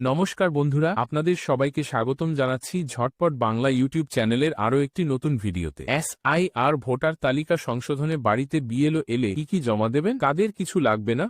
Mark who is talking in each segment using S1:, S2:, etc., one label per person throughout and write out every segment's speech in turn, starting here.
S1: নমস্কার বন্ধুরা, আপনাদের সবাইকে স্বাগতম জানাচ্ছি ঝটপট বাংলা ইউটিউব চ্যানেলের আরও একটি নতুন ভিডিওতে। এস আই আর ভোটার তালিকা সংশোধনে বাড়িতে বিএলও এলে কি কি জমা দেবেন, কাদের কিছু লাগবে না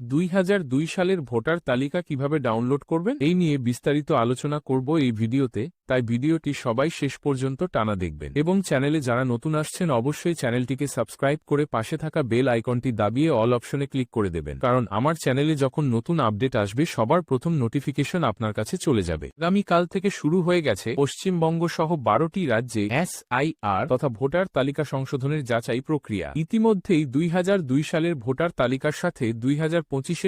S1: দুই সালের ভোটার তালিকা কীভাবে ডাউনলোড করবেন, এই নিয়ে বিস্তারিত আলোচনা করব এই ভিডিওতে। তাই ভিডিওটি সবাই শেষ পর্যন্ত টানা দেখবেন। এবং চ্যানেলে যারা নতুন আসছেন অবশ্যই চ্যানেলটিকে সাবস্ক্রাইব করে পাশে থাকা বেল আইকনটি দাবিয়ে অল অপশনে ক্লিক করে দেবেন। কারণ আমার চ্যানেলে যখন নতুন আপডেট আসবে, সবার প্রথম নোটিফিকেশন আপনার কাছে চলে যাবে। আগামীকাল থেকে শুরু হয়ে গেছে পশ্চিমবঙ্গ সহ বারোটি রাজ্যে এস আই আর তথা ভোটার তালিকা সংশোধনের যাচাই প্রক্রিয়া। ইতিমধ্যেই দুই সালের ভোটার তালিকার সাথে দুই হাজার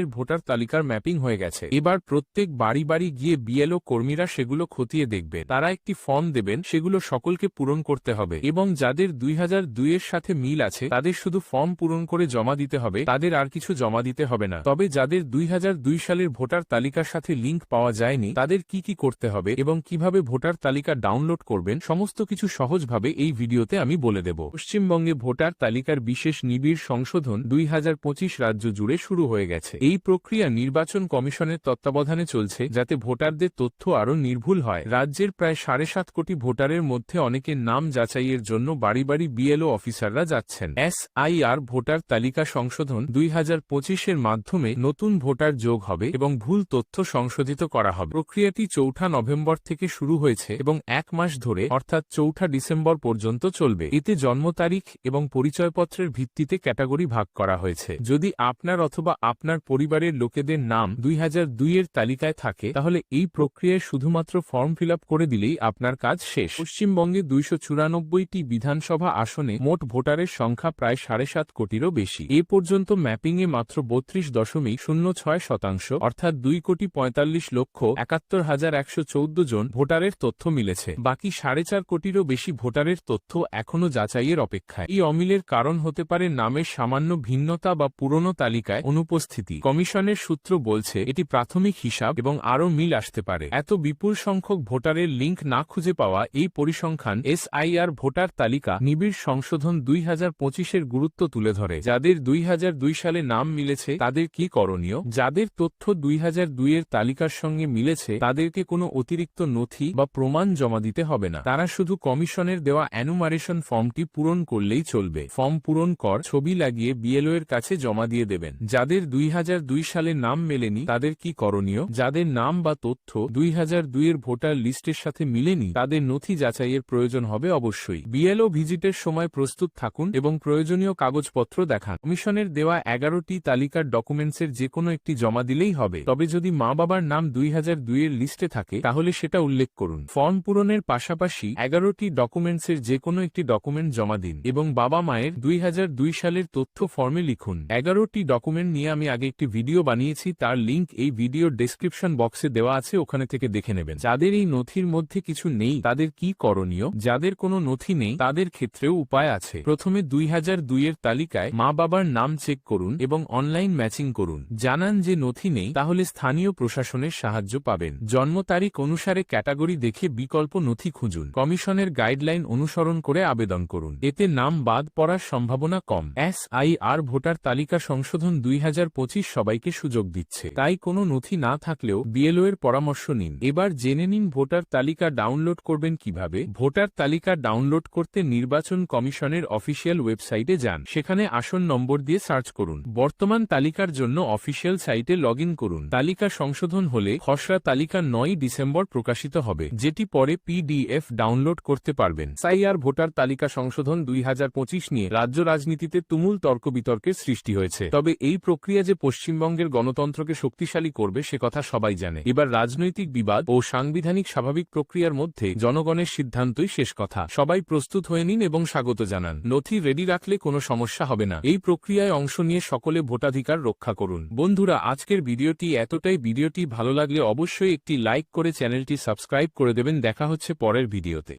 S1: ভোটার তালিকার ম্যাপিং হয়ে গেছে। এবার প্রত্যেক বাড়ি বাড়ি গিয়ে বিএলও কর্মীরা সেগুলো খতিয়ে দেখবে তারা একটি ফর্ম দেবেন, সেগুলো সকলকে পূরণ করতে হবে। এবং যাদের দুই হাজার দুইয়ের সাথে মিল আছে, তাদের শুধু ফর্ম পূরণ করে জমা দিতে হবে, তাদের আর কিছু জমা দিতে হবে না। তবে যাদের দুই হাজার দুই সালের ভোটার তালিকার সাথে লিঙ্ক পাওয়া যায়নি, তাদের কি কি করতে হবে এবং কীভাবে ভোটার তালিকা ডাউনলোড করবেন, সমস্ত কিছু সহজভাবে এই ভিডিওতে আমি বলে দেব। পশ্চিমবঙ্গে ভোটার তালিকার বিশেষ নিবিড় সংশোধন দুই হাজার পঁচিশ রাজ্য জুড়ে শুরু হয়ে গেছে। এই প্রক্রিয়া নির্বাচন কমিশনের তত্ত্বাবধানে চলছে, যাতে ভোটারদের তথ্য আরও নির্ভুল হয়। রাজ্যের প্রায় সাড়ে সাত কোটি ভোটারের মধ্যে অনেকের নাম যাচাইয়ের জন্য বাড়ি বাড়ি বিএলও অফিসাররা যাচ্ছেন। এস আই আর ভোটার তালিকা সংশোধন দুই হাজার পঁচিশের মাধ্যমে নতুন ভোটার যোগ হবে এবং ভুল তথ্য সংশোধিত করা হবে। প্রক্রিয়াটি চৌঠা নভেম্বর থেকে শুরু হয়েছে এবং এক মাস ধরে, অর্থাৎ চৌঠা ডিসেম্বর পর্যন্ত চলবে। এতে জন্ম তারিখ এবং পরিচয়পত্রের ভিত্তিতে ক্যাটাগরি ভাগ করা হয়েছে। যদি আপনার অথবা আপনার পরিবারের লোকেদের নাম দুই দুইয়ের তালিকায় থাকে, তাহলে এই প্রক্রিয়ায় শুধুমাত্র ফর্ম ফিল করে দিলেই আপনার কাজ শেষ। পশ্চিমবঙ্গে দুইশো চুরানব্বইটি বিধানসভা আসনে মোট ভোটারের সংখ্যা প্রায় সাড়ে সাত কোটিরও বেশি। এ পর্যন্ত ম্যাপিংয়ে মাত্র বত্রিশ দশমিক শূন্য ছয় শতাংশ, অর্থাৎ দুই কোটি পঁয়তাল্লিশ লক্ষ একাত্তর হাজার একশো চৌদ্দ জন ভোটারের তথ্য মিলেছে। বাকি সাড়ে চার কোটিরও বেশি ভোটারের তথ্য এখনও যাচাইয়ের অপেক্ষায়। এই অমিলের কারণ হতে পারে নামের সামান্য ভিন্নতা বা পুরনো তালিকায় অনুপস্থিতি। কমিশনের সূত্র বলছে, এটি প্রাথমিক হিসাব এবং আরও মিল আসতে পারে। এত বিপুল সংখ্যক ভোটারের লিঙ্ক না খুঁজে পাওয়া এই পরিসংখ্যান এসআইআর ভোটার তালিকা নিবিড় সংশোধন দুই হাজার পঁচিশের গুরুত্ব তুলে ধরে। যাদের দুই হাজার দুই সালে নাম মিলেছে, তাদের কি করণীয়? যাদের তথ্য দুই হাজার দুইয়ের তালিকার সঙ্গে মিলেছে, তাদেরকে কোনো অতিরিক্ত নথি বা প্রমাণ জমা দিতে হবে না। তারা শুধু কমিশনের দেওয়া অ্যানুমারেশন ফর্মটি পূরণ করলেই চলবে। ফর্ম পূরণ কর, ছবি লাগিয়ে বিএলও এর কাছে জমা দিয়ে দেবেন। যাদের দুই হাজার দুই সালে নাম মেলেনি, তাদের কি করণীয়? যাদের নাম বা তথ্য দুই হাজার দুইয়ের ভোটার লিস্টের সাথে মিলেনি, তাদের নথি যাচাইয়ের প্রয়োজন হবে অবশ্যই। বিএলও ভিজিটের সময় প্রস্তুত থাকুন এবং প্রয়োজনীয় কাগজপত্র দেখান। কমিশনের দেওয়া এগারোটি তালিকার ডকুমেন্টসের যে কোনো একটি জমা দিলেই হবে। তবে যদি মা বাবার নাম দুই দুইয়ের লিস্টে থাকে, তাহলে সেটা উল্লেখ করুন। ফর্ম পূরণের পাশাপাশি এগারোটি ডকুমেন্টসের যে কোনো একটি ডকুমেন্ট জমা দিন এবং বাবা মায়ের দুই হাজার দুই সালের তথ্য ফর্মে লিখুন। এগারোটি ডকুমেন্ট নিয়ে আমি আগে একটি ভিডিও বানিয়েছি, তার লিঙ্ক এই ভিডিওর ডেসক্রিপশন বক্সে দেওয়া আছে, ওখানে থেকে দেখে নেবেন। যাদের এই নথির মধ্যে কিছু নেই, তাদের কি করণীয়? যাদের কোনো নথি নেই, তাদের ক্ষেত্রেও উপায় আছে। প্রথমে দুই হাজার দুইয়ের তালিকায় মা বাবার নাম চেক করুন এবং অনলাইন ম্যাচিং করুন। জানান যে নথি নেই, তাহলে স্থানীয় প্রশাসনের সাহায্য পাবেন। জন্ম তারিখ অনুসারে ক্যাটাগরি দেখে বিকল্প নথি খুঁজুন। কমিশনের গাইডলাইন অনুসরণ করে আবেদন করুন। এতে নাম বাদ পড়ার সম্ভাবনা কম। এস আই আর ভোটার তালিকা সংশোধন দুই হাজার পঁচিশ সবাইকে সুযোগ দিচ্ছে। তাই কোনো নথি না থাকলেও বিএলও এর পরামর্শ নিন। এবার জেনে নিন ভোটার তালিকা ডাউনলোড করবেন কীভাবে? ভোটার তালিকা ডাউনলোড করতে নির্বাচন কমিশনের অফিসিয়াল ওয়েবসাইটে যান। সেখানে আসন নম্বর দিয়ে সার্চ করুন। বর্তমান তালিকার জন্য অফিসিয়াল সাইটে লগ করুন। তালিকা সংশোধন হলে খসড়া তালিকা নয় ডিসেম্বর প্রকাশিত হবে, যেটি পরে পিডিএফ ডাউনলোড করতে পারবেন। সাইআর ভোটার তালিকা সংশোধন দুই হাজার পঁচিশ নিয়ে রাজ্য রাজনীতিতে তুমুল তর্ক বিতর্কের সৃষ্টি হয়েছে। তবে এই প্রক্রিয়া যে পশ্চিমবঙ্গের গণতন্ত্রকে শক্তিশালী করবে, সে কথা সবাই জানে। এবার রাজনৈতিক বিবাদ ও সাংবিধানিক স্বাভাবিক প্রক্রিয়ার মধ্যে জনগণের সিদ্ধান্তই শেষ কথা। সবাই প্রস্তুত হয়ে নিন এবং স্বাগত জানান। নথি রেডি রাখলে কোনো সমস্যা হবে না। এই প্রক্রিয়ায় অংশ নিয়ে সকলে ভোটাধিকার রক্ষা করুন। বন্ধুরা, আজকের ভিডিওটি এতটাই। ভিডিওটি ভালো লাগলে অবশ্যই একটি লাইক করে চ্যানেলটি সাবস্ক্রাইব করে দেবেন। দেখা হচ্ছে পরের ভিডিওতে।